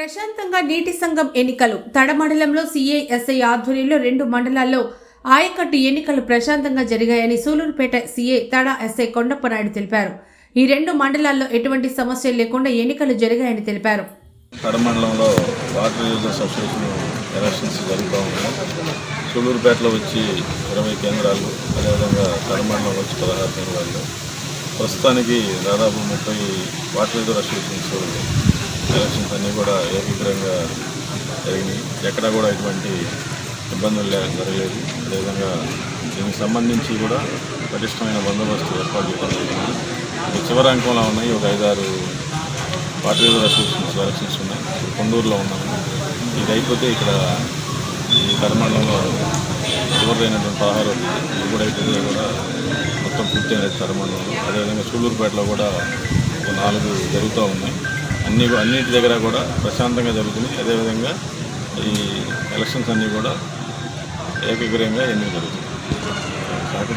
ప్రశాంతంగా నీటి సంఘం ఎన్నికలు. తడమండలంలో సిఐఎస్ఐ ఆధ్వర్యంలో రెండు మండలాల్లో ఆయకట్టు ఎన్నికలు ప్రశాంతంగా జరిగాయని సూలూరుపేట సీఐ తడ ఎస్ఐ కొండప్పనాయుడు తెలిపారు. ఈ రెండు మండలాల్లో ఎటువంటి సమస్యలు లేకుండా ఎన్నికలు జరిగాయని తెలిపారు. తడమండలంలో వాటర్ యూజర్స్ అసోసియేషన్ ఎలక్షన్స్ జరుగుతూ ఉన్నాయి. సూలూరుపేటలో వచ్చి ఇరవై కేంద్రాలు అదేవిధంగా తడమండలం వచ్చి పదహారు కేంద్రాలు. ప్రస్తుతానికి దాదాపు ముప్పై వాటర్ యూజర్ అసోసియేషన్స్ ఎలక్షన్స్ అన్నీ కూడా ఏకీకరంగా జరిగినాయి. ఎక్కడా కూడా ఎటువంటి ఇబ్బందులు జరగలేదు. అదేవిధంగా దీనికి సంబంధించి కూడా పటిష్టమైన బందోబస్తు ఏర్పాటు చేయడం జరిగింది. ఇక చివరి అంకంలో ఉన్నాయి. ఒక ఐదారు పార్టీ అసోసియేషన్స్ ఎలక్షన్స్ ఉన్నాయి. కొండూరులో ఉన్నాము. ఇది అయిపోతే ఇక్కడ ఈ కర్మండలంలో చివరిదైనటువంటి పదహారు ఇది కూడా అయిపోతే కూడా మొత్తం పూర్తయినది కర్మండలంలో అదేవిధంగా సూళ్ళూరుపేటలో కూడా ఒక నాలుగు జరుగుతూ ఉన్నాయి. అన్ని అన్నింటి దగ్గర కూడా ప్రశాంతంగా జరుగుతుంది. అదేవిధంగా ఈ ఎలక్షన్స్ అన్నీ కూడా ఏకగ్రీయంగా ఎన్నిక జరుగుతుంది.